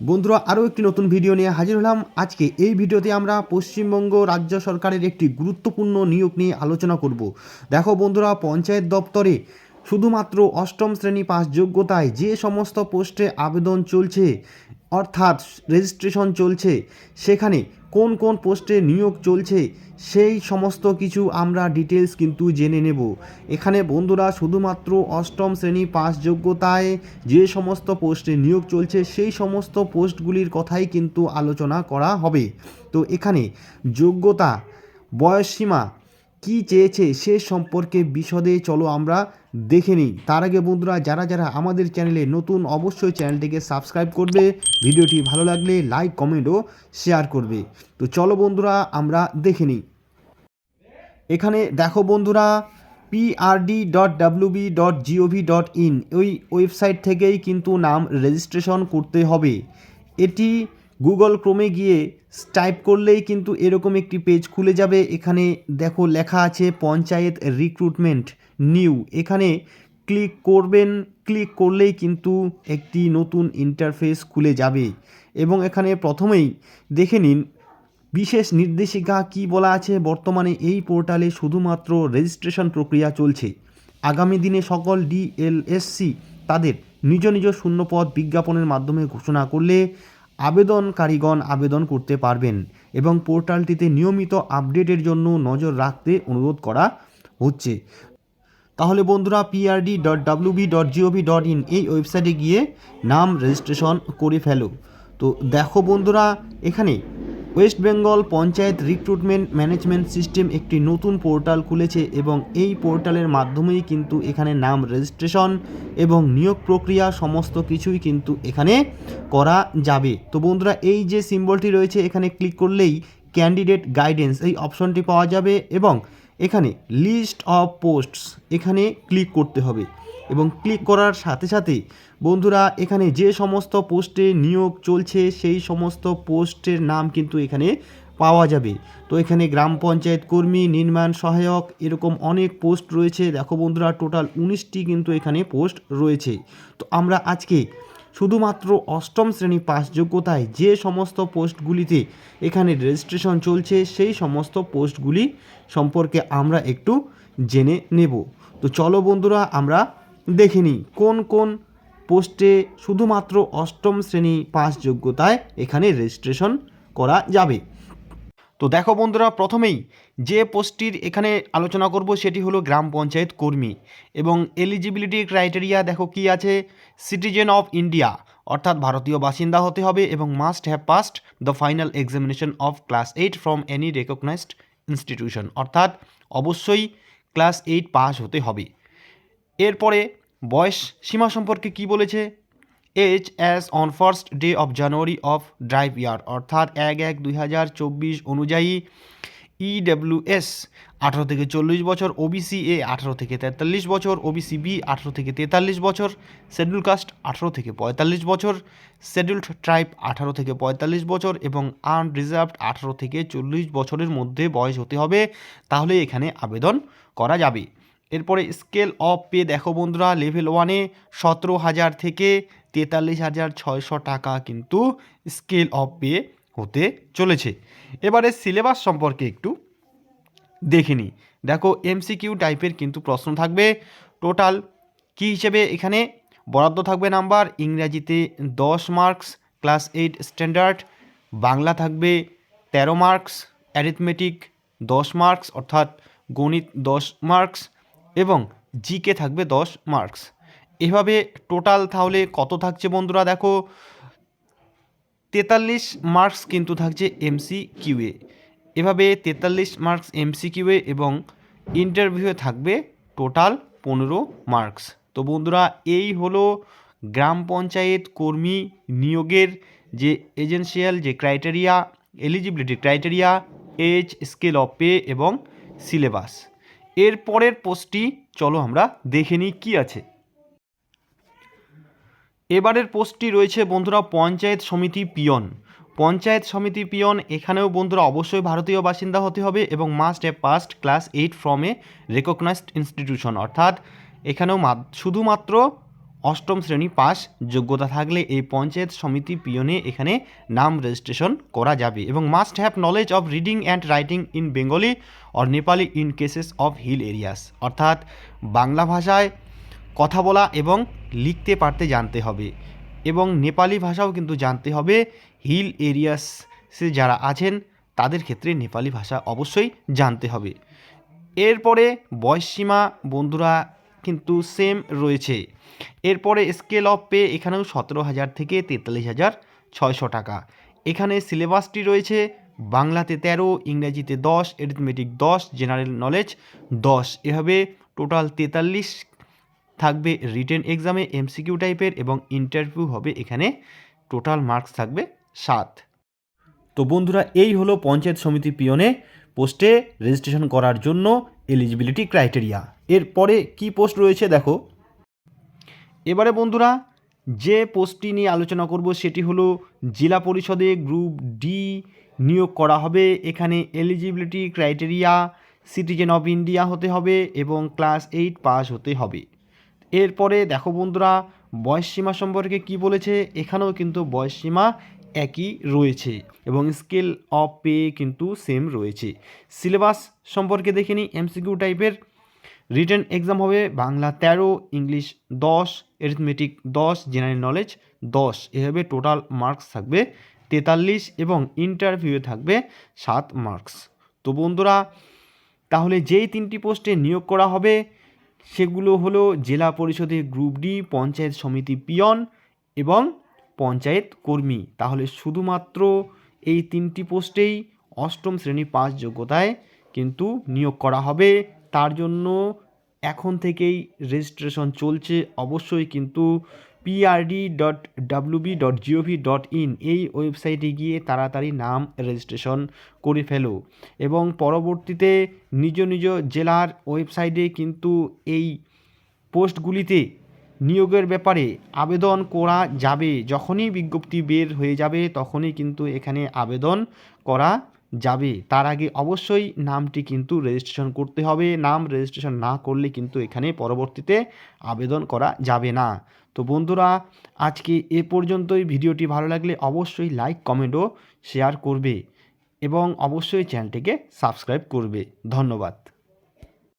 বন্ধুরা, আরও একটি নতুন ভিডিও নিয়ে হাজির হলাম। আজকে এই ভিডিওতে আমরা পশ্চিমবঙ্গ রাজ্য সরকারের একটি গুরুত্বপূর্ণ নিয়োগ নিয়ে আলোচনা করব। দেখো বন্ধুরা, পঞ্চায়েত দপ্তরে শুধুমাত্র অষ্টম শ্রেণি পাস যোগ্যতায় যে সমস্ত পোস্টে আবেদন চলছে অর্থাৎ রেজিস্ট্রেশন চলছে, সেখানে কোন কোন পোস্টে নিয়োগ চলছে, সেই সমস্ত কিছু আমরা ডিটেলস কিন্তু জেনে নেব। এখানে বন্ধুরা শুধুমাত্র অষ্টম শ্রেণি পাস যোগ্যতায় যে সমস্ত পোস্টে নিয়োগ চলছে, সেই সমস্ত পোস্টগুলির কথাই কিন্তু আলোচনা করা হবে। তো এখানে যোগ্যতা বয়সসীমা কি চেয়েছে সে সম্পর্কে বিশদে চলো আমরা দেখে নিই তার আগে বন্ধুরা, যারা যারা আমাদের চ্যানেলে নতুন, অবশ্যই চ্যানেলটিকে সাবস্ক্রাইব করবে। ভিডিওটি ভালো লাগলে লাইক, কমেন্ট ও শেয়ার করবে। তো চলো বন্ধুরা, আমরা দেখে নিই। এখানে দেখো বন্ধুরা PRD dot WB dot GOV dot in ওই ওয়েবসাইট থেকেই কিন্তু নাম রেজিস্ট্রেশন করতে হবে। এটি গুগল ক্রোমে গিয়ে টাইপ করলেই কিন্তু এরকম একটি পেজ খুলে যাবে। এখানে দেখো লেখা আছে পঞ্চায়েত রিক্রুটমেন্ট। নিউ এখানে ক্লিক করবেন ক্লিক করলেই কিন্তু একটি নতুন ইন্টারফেস খুলে যাবে। এবং এখানে প্রথমেই দেখে নিন, বিশেষ নির্দেশিকা কি বলা আছে? বর্তমানে এই পোর্টালে শুধুমাত্র রেজিস্ট্রেশন প্রক্রিয়া চলছে। আগামী দিনে সকল ডিএলএসসি তাদের নিজ নিজ শূন্যপদ বিজ্ঞাপনের মাধ্যমে ঘোষণা করলে আবেদনকারীগণ আবেদন করতে পারবেন এবং পোর্টালটিতে নিয়মিত আপডেটের জন্য নজর রাখতে অনুরোধ করা হচ্ছে। তাহলে বন্ধুরা PRD dot WB dot GOV dot in এই ওয়েবসাইটে গিয়ে নাম রেজিস্ট্রেশন করে ফেলো। তো দেখো বন্ধুরা, এখানে West Bengal panchayat recruitment management system একটি নতুন পোর্টাল খুলেছে এবং এই পোর্টালের মাধ্যমেই কিন্তু এখানে নাম রেজিস্ট্রেশন এবং নিয়োগ প্রক্রিয়া সমস্ত কিছুই কিন্তু এখানে করা যাবে। তো বন্ধুরা, এই যে সিম্বলটি রয়েছে, এখানে ক্লিক করলেই ক্যান্ডিডেট গাইডেন্স এই অপশনটি পাওয়া যাবে এবং এখানে লিস্ট অফ পোস্টস এখানে ক্লিক করতে হবে এবং ক্লিক করার সাথে সাথে বন্ধুরা এখানে যে সমস্ত পোস্টে নিয়োগ চলছে সেই সমস্ত পোস্টের নাম কিন্তু এখানে পাওয়া যাবে। তো এখানে গ্রাম পঞ্চায়েত কর্মী, নির্মাণ সহায়ক এরকম অনেক পোস্ট রয়েছে। দেখো বন্ধুরা টোটাল উনিশটি কিন্তু এখানে পোস্ট রয়েছে। তো আমরা আজকে শুধুমাত্র অষ্টম শ্রেণি পাস যোগ্যতায় যে সমস্ত পোস্টগুলিতে এখানে রেজিস্ট্রেশন চলছে, সেই সমস্ত পোস্টগুলি সম্পর্কে আমরা একটু জেনে নেব। তো চলো বন্ধুরা, আমরা দেখে নিই কোন কোন পোস্টে শুধুমাত্র অষ্টম শ্রেণি পাস যোগ্যতায় এখানে রেজিস্ট্রেশন করা যাবে। তো দেখো বন্ধুরা, প্রথমেই যে পোস্টটির এখানে আলোচনা করব সেটি হলো গ্রাম পঞ্চায়েত কর্মী এবং এলিজিবিলিটি ক্রাইটেরিয়া দেখো কি আছে? সিটিজেন অফ ইন্ডিয়া অর্থাৎ ভারতীয় বাসিন্দা হতে হবে এবং must have passed the final examination of class eight from any recognised institution অর্থাৎ অবশ্যই ক্লাস এইট পাস হতে হবে। এরপরে বয়স সীমা সম্পর্কে কি বলেছে? Age as on first day of January of drive year অর্থাৎ এক এক দুই হাজার চব্বিশ অনুযায়ী E ইডব্লিউএস আঠারো থেকে চল্লিশ বছর ওবিসি এ আঠারো থেকে তেতাল্লিশ বছর ওবিসি বি আঠারো থেকে তেতাল্লিশ বছর শিডিউল কাস্ট আঠারো থেকে পঁয়তাল্লিশ বছর শিডিউলড ট্রাইব আঠারো থেকে পঁয়তাল্লিশ বছর এবং আনরিজার্ভড আঠারো থেকে চল্লিশ বছরের মধ্যে বয়স হতে হবে, তাহলে এখানে আবেদন করা যাবে। এরপরে স্কেল অফ পে দেখো বন্ধুরা লেভেল ওয়ানে সতেরো হাজার থেকে তেতাল্লিশ হাজার ছয়শো টাকা কিন্তু স্কেল অফ পে হতে চলেছে। এবারে সিলেবাস সম্পর্কে একটু দেখে নিই। দেখো, এমসিকিউ টাইপের কিন্তু প্রশ্ন থাকবে। টোটাল কি হিসেবে এখানে বরাদ্দ থাকবে নাম্বার? ইংরাজিতে দশ marks, class eight standard. Bangla থাকবে তেরো মার্কস, অ্যারিথমেটিক দশ মার্কস, অর্থাৎ গণিত দশ মার্কস এবং জিকে থাকবে দশ মার্কস। এভাবে টোটাল তাহলে কত থাকছে বন্ধুরা? দেখো, তেতাল্লিশ মার্কস কিন্তু থাকছে এমসি কিউএ এভাবে তেতাল্লিশ মার্কস এমসি কিউএ এবং ইন্টারভিউয়ে থাকবে টোটাল পনেরো মার্কস তো বন্ধুরা, এই হলো গ্রাম পঞ্চায়েত কর্মী নিয়োগের যে এজেন্সিয়াল যে criteria eligibility criteria age scale of pay এবং সিলেবাস এর পরের পোস্টটি চলো আমরা দেখে নিই কী আছে। এবারের পোস্টটি রয়েছে বন্ধুরা পঞ্চায়েত সমিতি পিয়ন। পঞ্চায়েত সমিতি পিয়ন, এখানেও বন্ধুরা অবশ্যই ভারতীয় বাসিন্দা হতে হবে এবং must have passed class eight from a recognised institution অর্থাৎ এখানেও শুধুমাত্র অষ্টম শ্রেণি পাস যোগ্যতা থাকলে এই পঞ্চায়েত সমিতি পিয়নে এখানে নাম রেজিস্ট্রেশন করা যাবে এবং must have knowledge of reading and writing in Bengali or Nepali in cases of hill areas অর্থাৎ বাংলা ভাষায় কথা বলা এবং লিখতে পারতে জানতে হবে। এবং নেপালি ভাষাও কিন্তু জানতে হবে। হিল এরিয়াসে যারা আছেন, তাদের ক্ষেত্রে নেপালি ভাষা অবশ্যই জানতে হবে। এরপরে বয়সসীমা বন্ধুরা কিন্তু সেম রয়েছে। এরপরে স্কেল অফ পে এখানেও সতেরো হাজার থেকে তেতাল্লিশ হাজার ছয়শো টাকা। এখানে সিলেবাসটি রয়েছে। বাংলাতে তেরো, ইংরেজিতে দশ এরিথমেটিক দশ জেনারেল নলেজ দশ। এভাবে টোটাল তেতাল্লিশ থাকবে রিটেন এক্সামে এমসিকিউ টাইপের এবং ইন্টারভিউ হবে এখানে টোটাল মার্কস থাকবে সাত। তো বন্ধুরা, এই হলো পঞ্চায়েত সমিতি পিয়নে পোস্টে রেজিস্ট্রেশন করার জন্য এলিজিবিলিটি ক্রাইটেরিয়া এরপরে কি পোস্ট রয়েছে দেখো। এবারে বন্ধুরা, যে পোস্টটি নিয়ে আলোচনা করব সেটি হলো জেলা পরিষদে গ্রুপ ডি নিয়োগ করা হবে। এখানে eligibility criteria citizen of India হতে হবে এবং ক্লাস এইট পাস হতে হবে। এরপরে দেখো বন্ধুরা, বয়সসীমা সম্পর্কে কি বলেছে? এখানেও কিন্তু বয়সসীমা একই রয়েছে এবং স্কেল অফ পে কিন্তু সেম রয়েছে। সিলেবাস সম্পর্কে দেখে নিই, এমসিকিউ টাইপের। রিটার্ন এক্সাম হবে বাংলা তেরো, ইংলিশ দশ এরিথমেটিক দশ, জেনারেল নলেজ দশ। এভাবে টোটাল মার্কস থাকবে তেতাল্লিশ এবং ইন্টারভিউয়ে থাকবে সাত মার্কস। তো বন্ধুরা, তাহলে যেই তিনটি পোস্টে নিয়োগ করা হবে সেগুলো হলো জেলা পরিষদের গ্রুপ ডি, পঞ্চায়েত সমিতি পিয়ন এবং পঞ্চায়েত কর্মী। তাহলে শুধুমাত্র এই তিনটি পোস্টেই অষ্টম শ্রেণি পাস যোগ্যতায় কিন্তু নিয়োগ করা হবে। তার জন্য এখন থেকেই রেজিস্ট্রেশন চলছে। অবশ্যই কিন্তু PRD dot WB dot GOV dot in এই ওয়েবসাইটে গিয়ে তাড়াতাড়ি নাম রেজিস্ট্রেশন করে ফেলো এবং পরবর্তীতে নিজ নিজ জেলার ওয়েবসাইটে কিন্তু এই পোস্টগুলিতে নিয়োগের ব্যাপারে আবেদন করা যাবে। যখনই বিজ্ঞপ্তি বের হয়ে যাবে, তখনই কিন্তু এখানে আবেদন করা যাবে, তার আগে অবশ্যই নামটি কিন্তু রেজিস্ট্রেশন করতে হবে। নাম রেজিস্ট্রেশন না করলে কিন্তু এখানে পরবর্তীতে আবেদন করা যাবে না। তো বন্ধুরা, আজকে এ পর্যন্তই। ভিডিওটি ভালো লাগলে অবশ্যই লাইক কমেন্টও শেয়ার করবে এবং অবশ্যই চ্যানেলটিকে সাবস্ক্রাইব করবে। ধন্যবাদ।